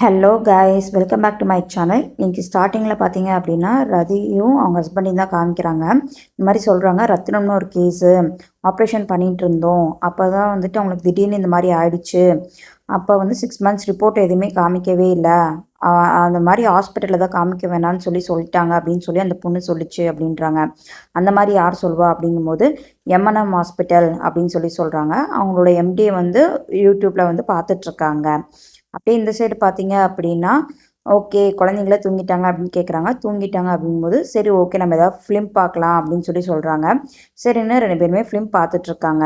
Hello guys welcome back to my channel இன்னைக்கு ஸ்டார்டிங்கில் பார்த்தீங்க அப்படின்னா ரதியும் அவங்க ஹஸ்பண்டையும் தான் காமிக்கிறாங்க. இந்த மாதிரி சொல்கிறாங்க ரத்னம்னு ஒரு கேஸு ஆப்ரேஷன் பண்ணிகிட்டு இருந்தோம். அப்போ தான் வந்துட்டு அவங்களுக்கு திடீர்னு இந்த மாதிரி ஆயிடுச்சு. அப்போ வந்து சிக்ஸ் மந்த்ஸ் ரிப்போர்ட் எதுவுமே காமிக்கவே இல்லை. அந்த மாதிரி ஹாஸ்பிட்டலில் தான் காமிக்க வேணாம்னு சொல்லி சொல்லிட்டாங்க அப்படின்னு சொல்லி அந்த பொண்ணு சொல்லிச்சு அப்படின்றாங்க. அந்த மாதிரி யார் சொல்வா அப்படிங்கும்போது எம்என்எம் ஹாஸ்பிட்டல் அப்படின்னு சொல்லி சொல்கிறாங்க அவங்களோட எம்டியை வந்து யூடியூப்பில் வந்து பார்த்துட்ருக்காங்க அப்படியே இந்த சைடு பார்த்தீங்க அப்படின்னா ஓகே குழந்தைங்கள தூங்கிட்டாங்க அப்படின்னு கேட்குறாங்க தூங்கிட்டாங்க அப்படிங்கும்போது சரி ஓகே நம்ம ஏதாவது ஃபிலிம் பார்க்கலாம் அப்படின்னு சொல்லி சொல்கிறாங்க சரின்னு ரெண்டு பேருமே ஃபிலிம் பார்த்துட்ருக்காங்க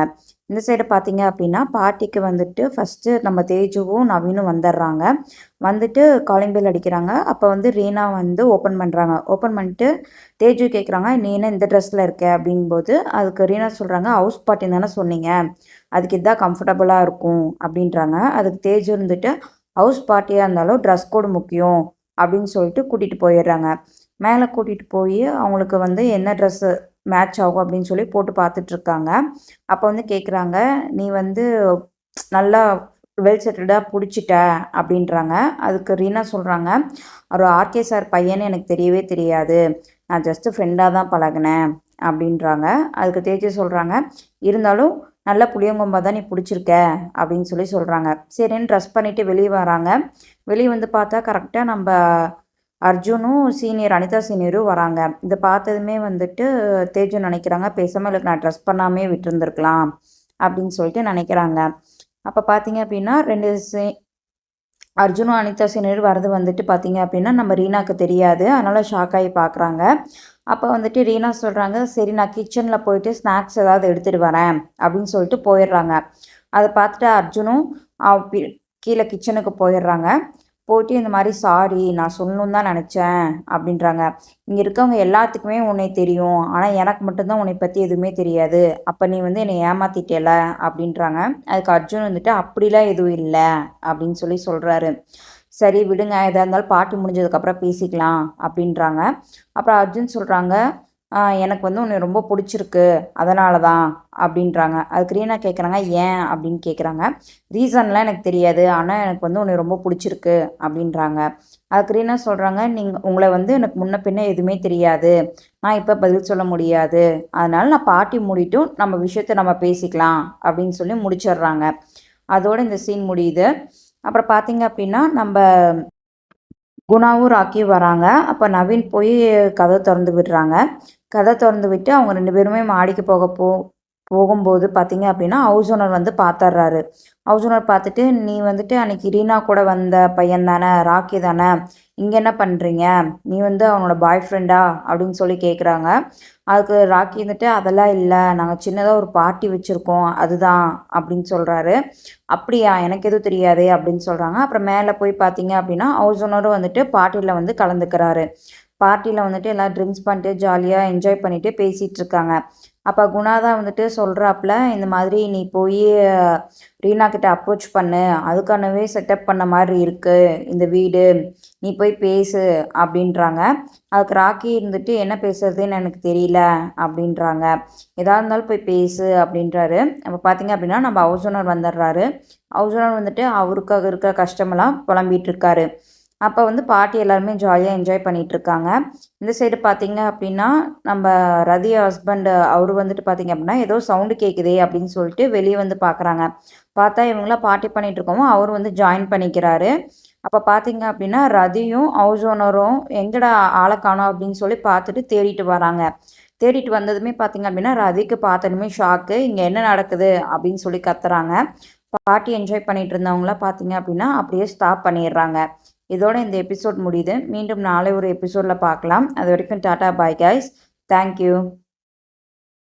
இந்த சைடு பார்த்தீங்க அப்படின்னா பாட்டிக்கு வந்துட்டு ஃபஸ்ட்டு நம்ம தேஜுவும் நவீனும் வந்துடுறாங்க. வந்துட்டு காலிங் பெல் அடிக்கிறாங்க. அப்போ வந்து ரீனா வந்து ஓப்பன் பண்ணுறாங்க ஓப்பன் பண்ணிட்டு தேஜு கேட்குறாங்க நீ என்ன இந்த ட்ரெஸ்ஸில் இருக்க? அப்படிங்கும்போது அதுக்கு ரீனா சொல்கிறாங்க ஹவுஸ் பார்ட்டின்னு தானே சொன்னீங்க. அதுக்கு இதான் கம்ஃபர்டபுளாக இருக்கும். அப்படின்றாங்க. அதுக்கு தேஜு இருந்துட்டு ஹவுஸ் பார்ட்டியாக இருந்தாலும் ட்ரெஸ் கோடு முக்கியம் அப்படின்னு சொல்லிட்டு கூட்டிகிட்டு போயிடுறாங்க. மேலே கூட்டிகிட்டு போய் அவங்களுக்கு வந்து என்ன ட்ரெஸ்ஸு மேட்ச் ஆகும் அப்படின்னு சொல்லி போட்டு பார்த்துட்ருக்காங்க அப்போ வந்து கேட்குறாங்க நீ வந்து நல்லா வெல் செட்டில்டாக பிடிச்சிட்ட அப்படின்றாங்க. அதுக்கு ரீனா சொல்கிறாங்க ஒரு ஆர்கே சார் பையன்னு எனக்கு தெரியவே தெரியாது. நான் ஜஸ்ட்டு ஃப்ரெண்டாக தான் பழகினேன் அப்படின்றாங்க. அதுக்கு தேஜி சொல்கிறாங்க இருந்தாலும் நல்ல புளியங்கொம்பா தான் நீ பிடிச்சிருக்க அப்படின்னு சொல்லி சொல்கிறாங்க சரின்னு ட்ரெஸ் பண்ணிவிட்டு வெளியே வராங்க. வெளியே வந்து பார்த்தா கரெக்டாக நம்ம அர்ஜுனும் சீனியர் அனிதா சீனியரும் வராங்க. இதை பார்த்ததுமே வந்துட்டு தேஜு நினைக்கிறாங்க. பேசாமல் எனக்கு நான் ட்ரெஸ் பண்ணாமே விட்டுருந்துருக்கலாம் அப்படின்னு சொல்லிட்டு நினைக்கிறாங்க. அப்போ பார்த்தீங்க அப்படின்னா ரெண்டு சே அர்ஜுனும் அனிதா சீனியர் வரது வந்துட்டு பார்த்தீங்க அப்படின்னா நம்ம ரீனாக்கு தெரியாது. அதனால் ஷாக் ஆகி பார்க்குறாங்க அப்போ வந்துட்டு ரீனா சொல்கிறாங்க சரி நான் கிச்சனில் போயிட்டு ஸ்நாக்ஸ் ஏதாவது எடுத்துகிட்டு வரேன் அப்படின்னு சொல்லிட்டு போயிடுறாங்க. அதை பார்த்துட்டு அர்ஜுனும் கீழே கிச்சனுக்கு போயிடுறாங்க. போயிட்டு இந்த மாதிரி சாரி நான் சொல்லணும் தான் நினச்சேன் அப்படின்றாங்க. இங்கே இருக்கவங்க எல்லாத்துக்குமே உன்னை தெரியும். ஆனால் எனக்கு மட்டும்தான் உன்னை பற்றி எதுவுமே தெரியாது. அப்போ நீ வந்து என்னை ஏமாத்திட்டேல அப்படின்றாங்க. அதுக்கு அர்ஜுன் வந்துட்டு அப்படிலாம் எதுவும் இல்லை அப்படின்னு சொல்லி சொல்கிறாரு சரி விடுங்க. எதாக இருந்தாலும் பாட்டி முடிஞ்சதுக்கப்புறம் பேசிக்கலாம் அப்படின்றாங்க. அப்புறம் அர்ஜுன் சொல்கிறாங்க எனக்கு வந்து உன்னை ரொம்ப பிடிச்சிருக்கு. அதனால தான் அப்படின்றாங்க. அதுக்கு ரீனா கேட்குறாங்க ஏன்? அப்படின்னு கேட்குறாங்க ரீசன்லாம் எனக்கு தெரியாது. ஆனால் எனக்கு வந்து உன்னை ரொம்ப பிடிச்சிருக்கு அப்படின்றாங்க. அதுக்கு ரீனா சொல்கிறாங்க நீங்கள் உங்களை வந்து எனக்கு முன்ன பின்ன எதுவுமே தெரியாது. நான் இப்போ பதில் சொல்ல முடியாது. அதனால் நான் பாட்டி மூடிட்டும் நம்ம விஷயத்த நம்ம பேசிக்கலாம். அப்படின்னு சொல்லி முடிச்சிடுறாங்க. அதோடு இந்த சீன் முடியுது. அப்புறம் பார்த்தீங்க அப்படின்னா நம்ம குணாவும் ராக்கியும் வராங்க. அப்போ நவீன் போய் கதை திறந்து விடுறாங்க. கதை திறந்து விட்டு அவங்க ரெண்டு பேருமே மாடிக்கு போக போ போகும்போது பார்த்தீங்க அப்படின்னா ஹவுஸ் ஓனர் வந்து பார்த்துட்றாரு ஹவுஸ் ஓனர் பார்த்துட்டு நீ வந்துட்டு அன்னைக்கு ரீனா கூட வந்த பையன் தானே ராக்கி தானே இங்கே என்ன பண்ணுறீங்க நீ வந்து அவனோட பாய் ஃப்ரெண்டா அப்படின்னு சொல்லி கேட்குறாங்க அதுக்கு ராக்கி வந்துட்டு அதெல்லாம் இல்லை நாங்கள் சின்னதாக ஒரு பார்ட்டி வச்சுருக்கோம் அதுதான் அப்படின்னு சொல்கிறாரு அப்படியா? எனக்கு எதுவும் தெரியாது அப்படின்னு சொல்கிறாங்க அப்புறம் மேலே போய் பார்த்தீங்க அப்படின்னா ஹவுஸ் ஓனரும் வந்துட்டு பார்ட்டியில் வந்து கலந்துக்கிறாரு. பார்ட்டியில் வந்துட்டு எல்லாம் ட்ரிங்க்ஸ் பண்ணிட்டு ஜாலியாக என்ஜாய் பண்ணிவிட்டு பேசிகிட்டு இருக்காங்க அப்போ குணா தான் வந்துட்டு சொல்கிறாப்புல இந்த மாதிரி நீ போய் ரீனா கிட்ட அப்ரோச் பண்ணு. அதுக்கானவே செட்டப் பண்ண மாதிரி இருக்குது இந்த வீடு நீ போய் பேசு அப்படின்றாங்க. அதுக்கு ராக்கி இருந்துட்டு என்ன பேசுறதுன்னு எனக்கு தெரியல அப்படின்றாங்க. எதாக இருந்தாலும் போய் பேசு அப்படின்றாரு. அப்போ பார்த்தீங்க அப்படின்னா நம்ம ஹவுஸ் ஓனர் வந்துடுறாரு. ஹவுஸ் ஓனர் வந்துட்டு அவருக்காக இருக்க கஷ்டமெல்லாம் புலம்பிகிட்டு இருக்காரு அப்போ வந்து பாட்டி எல்லாருமே ஜாலியாக என்ஜாய் பண்ணிகிட்ருக்காங்க இந்த சைடு பார்த்தீங்க அப்படின்னா நம்ம ரதி ஹஸ்பண்ட் அவர் வந்துட்டு பார்த்தீங்க அப்படின்னா ஏதோ சவுண்டு கேட்குதே அப்படின்னு சொல்லிட்டு வெளியே வந்து பார்க்குறாங்க பார்த்தா இவங்களாம் பாட்டி பண்ணிகிட்டு இருக்கோமோ அவர் வந்து ஜாயின் பண்ணிக்கிறாரு. அப்போ பார்த்தீங்க அப்படின்னா ரதியும் ஹவுஸ் ஓனரும் எங்கடா ஆளை காணோம் அப்படின்னு சொல்லி பார்த்துட்டு தேடிட்டு வராங்க. தேடிட்டு வந்ததுமே பார்த்தீங்க அப்படின்னா ரதிக்கு பார்த்ததுமே ஷாக்கு இங்கே என்ன நடக்குது அப்படின்னு சொல்லி கத்துறாங்க. பாட்டி என்ஜாய் பண்ணிட்டு இருந்தவங்களாம் பார்த்தீங்க அப்படின்னா அப்படியே ஸ்டாப் பண்ணிடுறாங்க. இதோட இந்த எபிசோட் முடியுது. மீண்டும் நாளை ஒரு எபிசோடில் பார்க்கலாம். அது வரைக்கும் டாட்டா பாய் கைஸ் தேங்க்யூ